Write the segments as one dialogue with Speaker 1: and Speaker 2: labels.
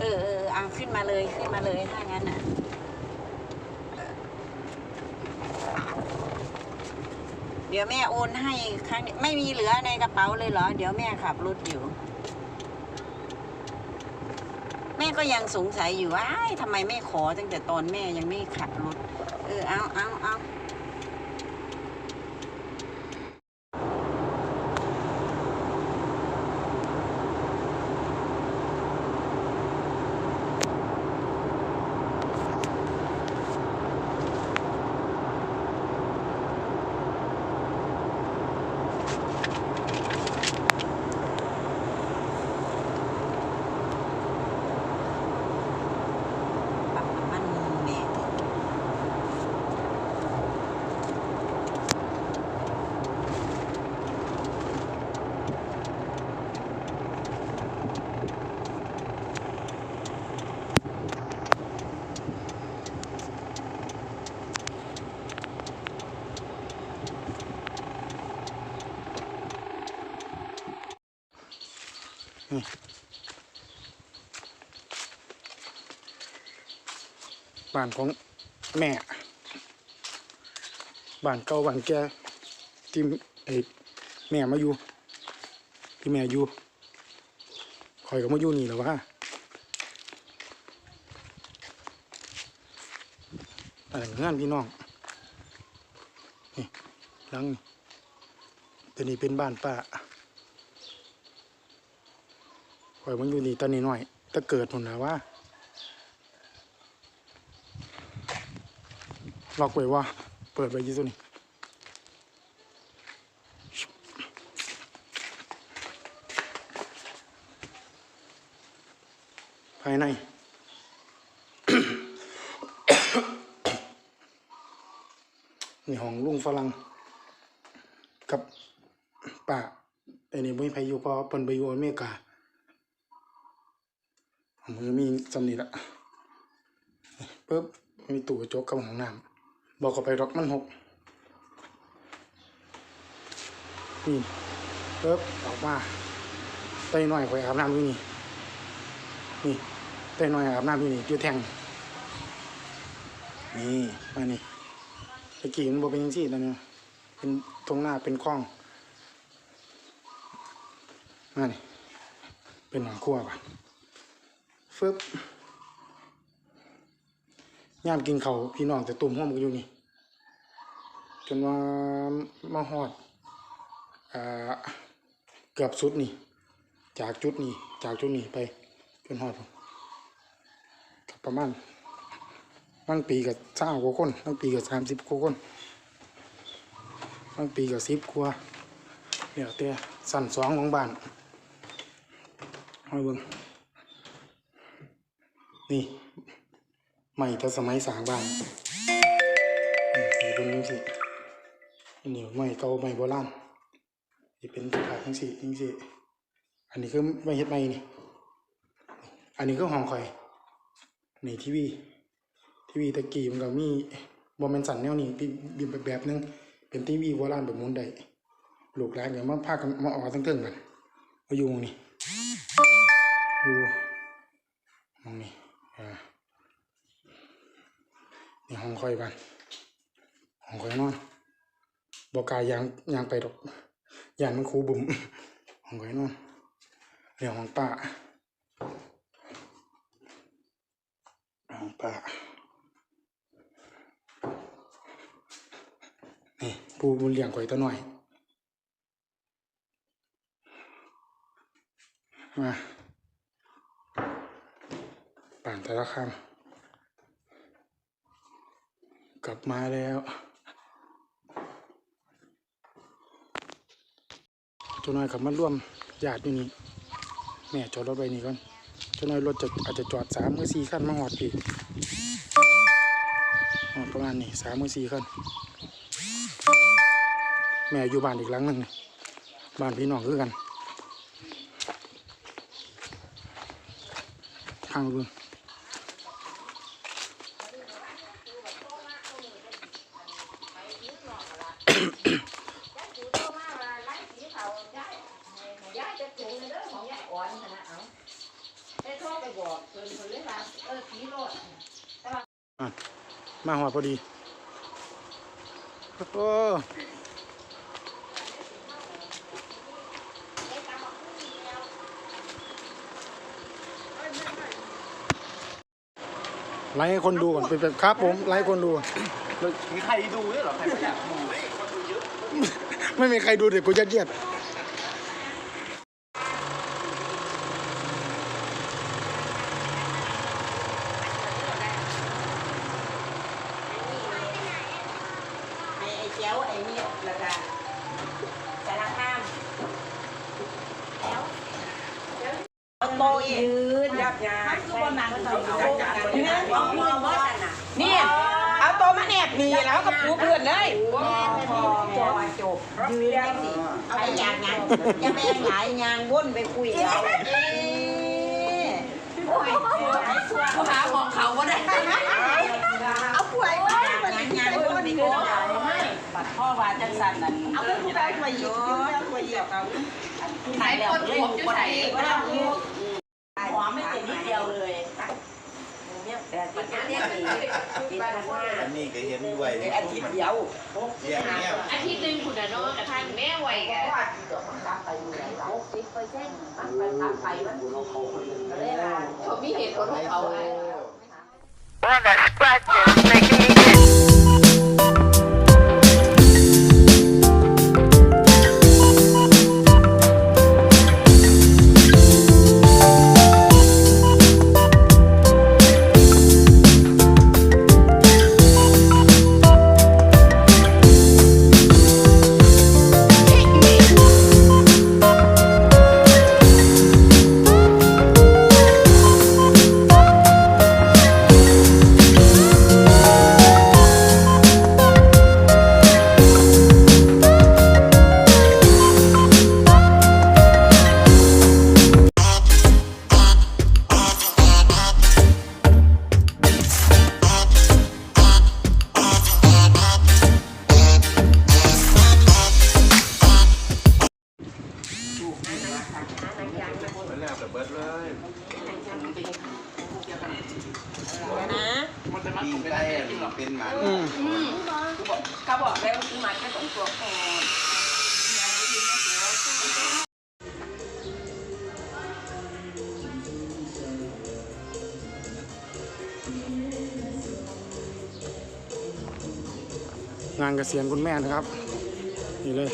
Speaker 1: เออเออเอาขึ้นมาเลยขึ้นมาเลยถ้างั้นอะเดี๋ยวแม่โอนให้ครั้งนี้ไม่มีเหลือในกระเป๋าเลยเหรอ เดี๋ยวแม่ขับรถอยู่ แม่ก็ยังสงสัยอยู่ว่าทำไมไม่ขอตั้งแต่ตอนแม่ยังไม่ขับรถ เออเอาเอาเอาปั๊มน้ำมันแม่
Speaker 2: บ้านของแม่ บ้านเก่าบ้านแก่ที่ไอ้แม่มาอยู่ที่แม่อยู่คอยก็มาอยู่นี่แล้วว่าอะไรงื่อนพี่น้องนี่หลังตัวนี้เป็นบ้านป้าคอยมาอยู่นี่ตอนนี้หน่อยถ้าเกิดผลแล้วว่า ล็อกไว้ว่า เปิดไว้ยี่ตัวนี้ภายใน นี่ห้องลุงฝรั่งกับป้าอ้นี่ไม่ไปอยู่เพอเปินไปอยู่อเมริกามือมีสำนีละปึ๊บมีตู้กระจกกับห้องน้ำ บอกเขาไปรอกมันหกนี่ปึ๊บออกมาเตยหน่อยไปอาบน้ำอยู่นี่นี่เตยหน่อยอาบน้ำอยู่นี่อยู่แทงนี่มานี่ตะกี้มันบอกเป็นยังซี่ตอนนี้เป็นตรงหน้าเป็นคลองมานี่เป็นหนองครัวป่ะฟึบ ย่ามกินเขาพี่น้องแต่ตุ่มห้อมกันอยู่นี่ จนว่ามาหอดเกือบสุดนี่ จากจุดนี้ จากจุดนี้ไป จนหอดประมาณบางปีกับเจ้ากว่าคนบางปีกับสามสิบกว่าคนบางปีกับสิบกว่าเดี๋ยวแต่สั่นสองของบ้านเอาให้เบิ่งนี่ ใหม่แต่สมัยสร้างบ้านอืมนี่เป็นยังสิอันนี้ใหม่เก่าใหม่โบราณนี่เป็นสภาพยังสิยังสิอันนี้คือไม่เฮ็ดใหม่นี่อันนี้ก็ห้องข่อยนี่ทีวีทีวีตะกี้มันก็มีบ่แม่นสันแนวนี้เป็นแบบแบบนึงเป็นทีวีโบราณแบบมุนได้ลูกหลานก็มาพากันมาออกทั้งเทิงกันมาอยู่นี้อยู่มองนี้อ่า นี่ ห้องคอยบ้านห้องคอยนอนบอกกายยางยางไปดอกยานมันคูบุ่มห้องคอยนอนเดี๋ยวห้องป้าห้องป้านี่ปูบุญเลี้ยงข่อยตัวหน่อยมาป่านแต่ละคำ กลับมาแล้ว ตัวน้อยขับมาร่วมญาติอยู่นี่แม่จอดรถไปนี่ก่อนตัวน้อยรถจะอาจจะจอดสามมือสี่ขั้นมาหอดพี่หอดประมาณนี้สามมือสี่ขั้นแม่อยู่บ้านอีกหลังหนึ่งบ้านพี่น้องคือกันทางเบิ่ง
Speaker 1: ย้ายจะถูกในเรื่องของยายอ่อนนะเอาได้โทรไปบอกเพิ่น
Speaker 2: มาหัว พอดี โอ้ไลฟ์ให้คนดูก่อนเป็นแบบครับผมไลฟ์ให้คนดู
Speaker 3: มีใครดูด้วยเหรอ ใครไม่อยากดู
Speaker 2: ไม่มีใครดูเด็กกูยัดเยียด
Speaker 1: เอาตัว
Speaker 4: มาแนบนี่แล้วก็ปูเพื่อนเลย
Speaker 1: พอพอพอจบยืนได้สิ เอาไปยางงานอย่าไปหลายยางวนไปคุยเอาเอ๊ะโอ้ยเขาหาของเขาก็ได้ เอาป่วยมากมันงานวนไปคุยเอาไม่บัดพ่อว่าจังสันนั่นเอาไปคุยไปหยิบไปหยิบเอาไหนคนหัวจุดไหนหอมไม่เต็มนิดเดียวเลย เนี่ยแต่ติดเนี่ยติดมา
Speaker 3: อันนี้ก็เห็นด้วยนี่
Speaker 1: อาทิตย์เดียว
Speaker 3: เยี่ยมเยี่ย
Speaker 5: อาทิตย์หนึ่งคุณน่ะเนาะกระทั่งแม่ไหวกันผมมีเหตุผลของเขาไง
Speaker 3: มัน เก
Speaker 2: ษียณคุณแม่นะครับ นี่เลย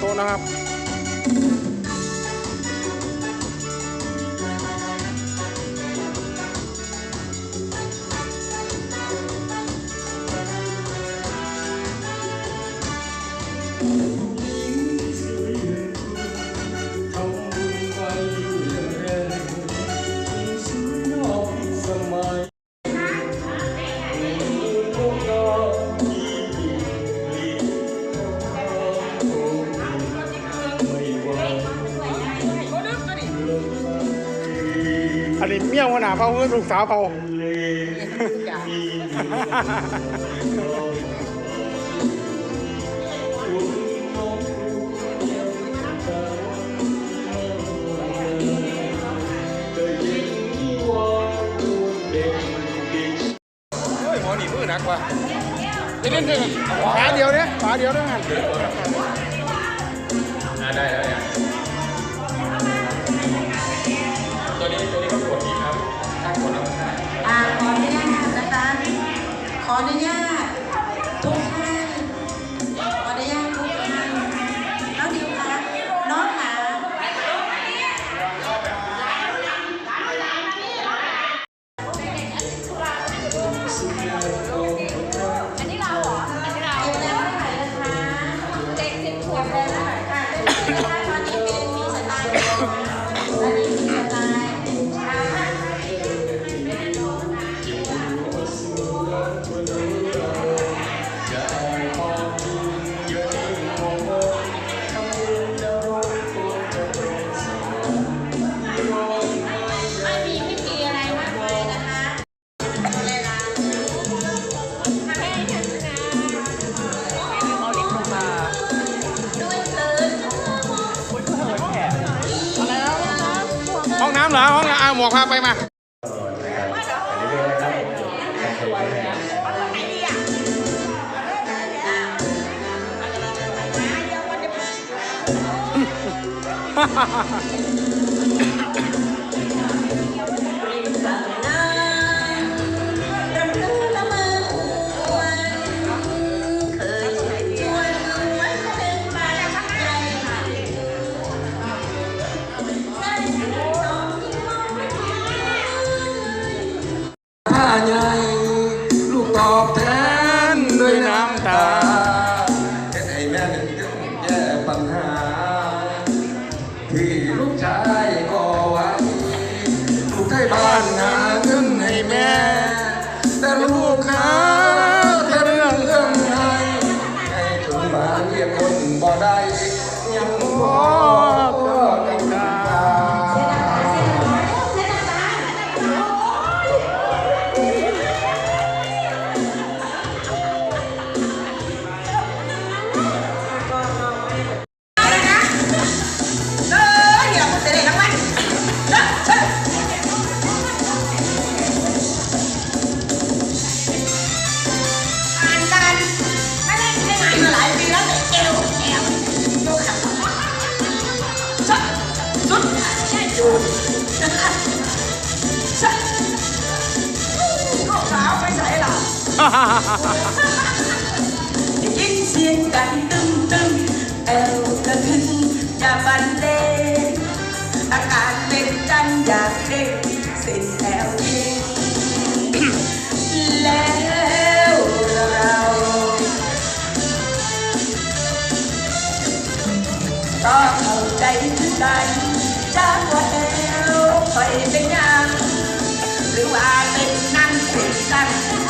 Speaker 2: ตัวนะครับ เมียหัวหน้าเผาเพื่อนลูกสาวเผาเฮ้ยหมอหนี่
Speaker 6: มื
Speaker 7: อหนั
Speaker 8: กว่ะ
Speaker 7: เล่
Speaker 8: นเล่นขาเดีย
Speaker 2: ว
Speaker 8: เนี่ยขาเดี
Speaker 9: ยวเนี่ย ข
Speaker 8: ออนุญาตาเอาหมวกพาไปมาฮ่าฮ่าฮ่า Stop. những chiếc cánh tưng tưng eo thân hình và đê ăn ăn bên tranh và đê xin eo yên leo rào có hầu đây tay cha của eo phải bên nhà lưu ai bên năng thì xanh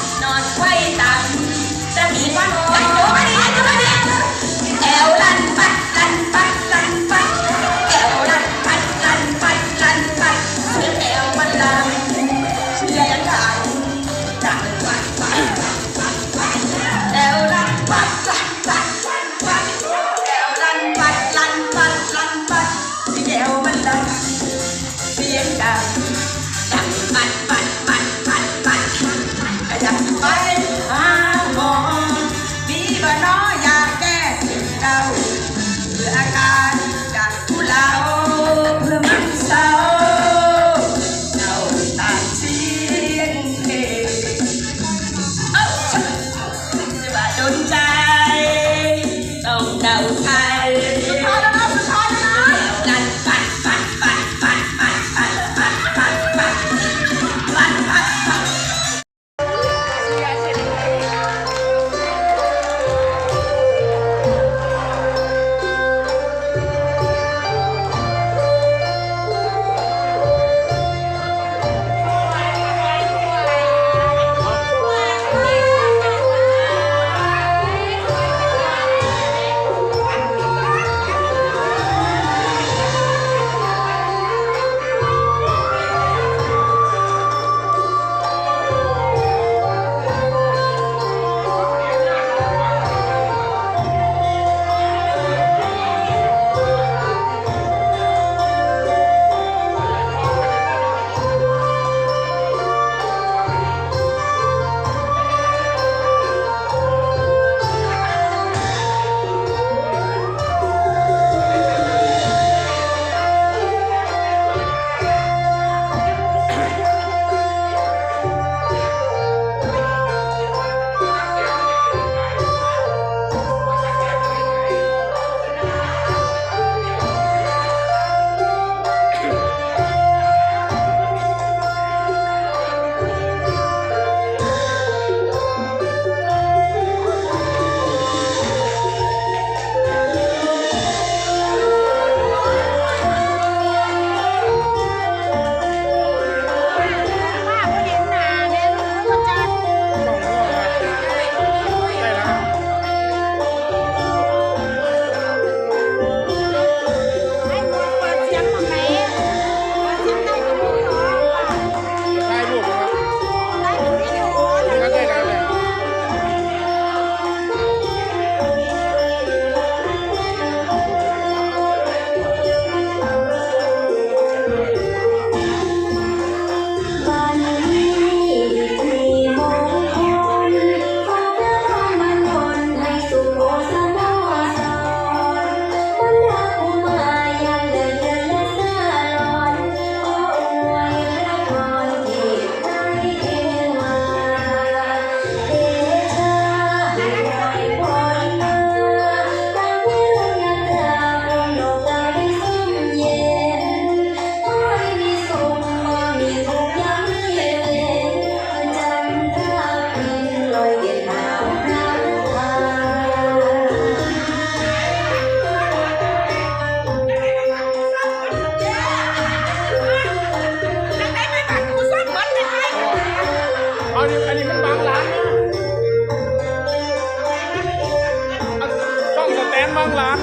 Speaker 8: อางหล้องสแต
Speaker 10: น
Speaker 11: บาง
Speaker 12: หลาน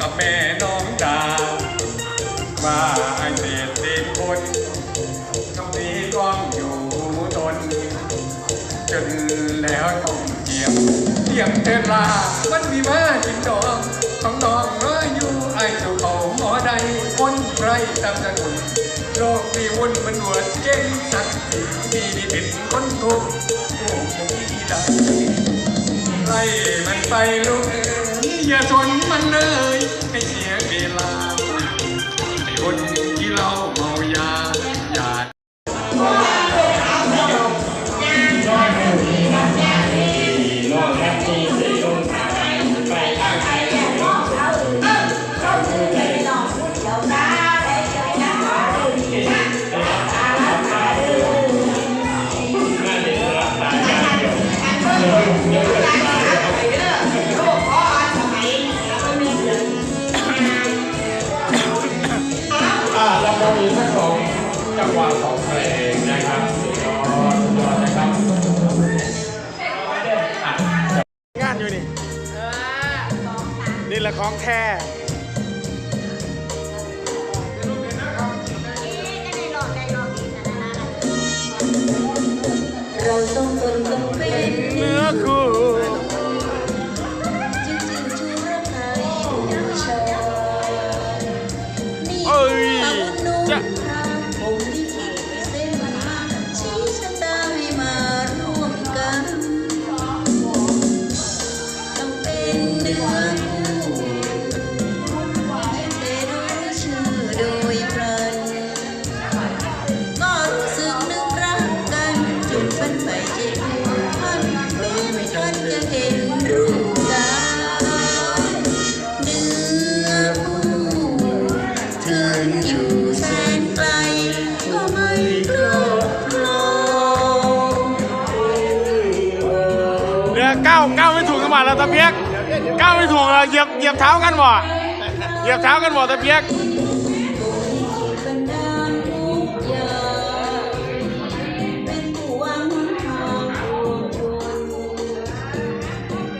Speaker 12: กับแม่น้องดาว่าไอเศษเศษคนคำนี้ต้องอยู่ตนจนแล้วต้องเจียมเจียมเทลามันมีมาจินดองต้องน้องน้อยอยู่ไอ้สุเขาหมอใดคนไรตามสกุลโลกมีวุ่นมันหวดเก่งสักทีมีดีเป็นคนทุกข์โอ้โหมีได้ไล่มันไปลูกเอ๋ อย่าสนมันเลย เราสองคน
Speaker 13: ต้องเป็น
Speaker 1: เนื้อคู่
Speaker 13: ก้าวไม่
Speaker 2: ถูกจังหวะแล้วตะเพียกก้าวไม่ถูกแล้วเหยียบเหยียบเท้ากันบ่เหยียบเท้ากันบ่ตะเพียก
Speaker 13: หวังทางรวมชน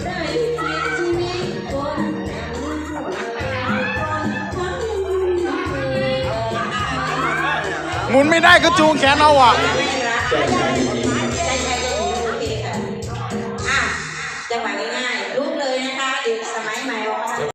Speaker 13: ได้คิดชีวิตคนอย่างคนทั้งเมือง
Speaker 2: หมุนไม่ได้ก็จูงแขนเอาอะ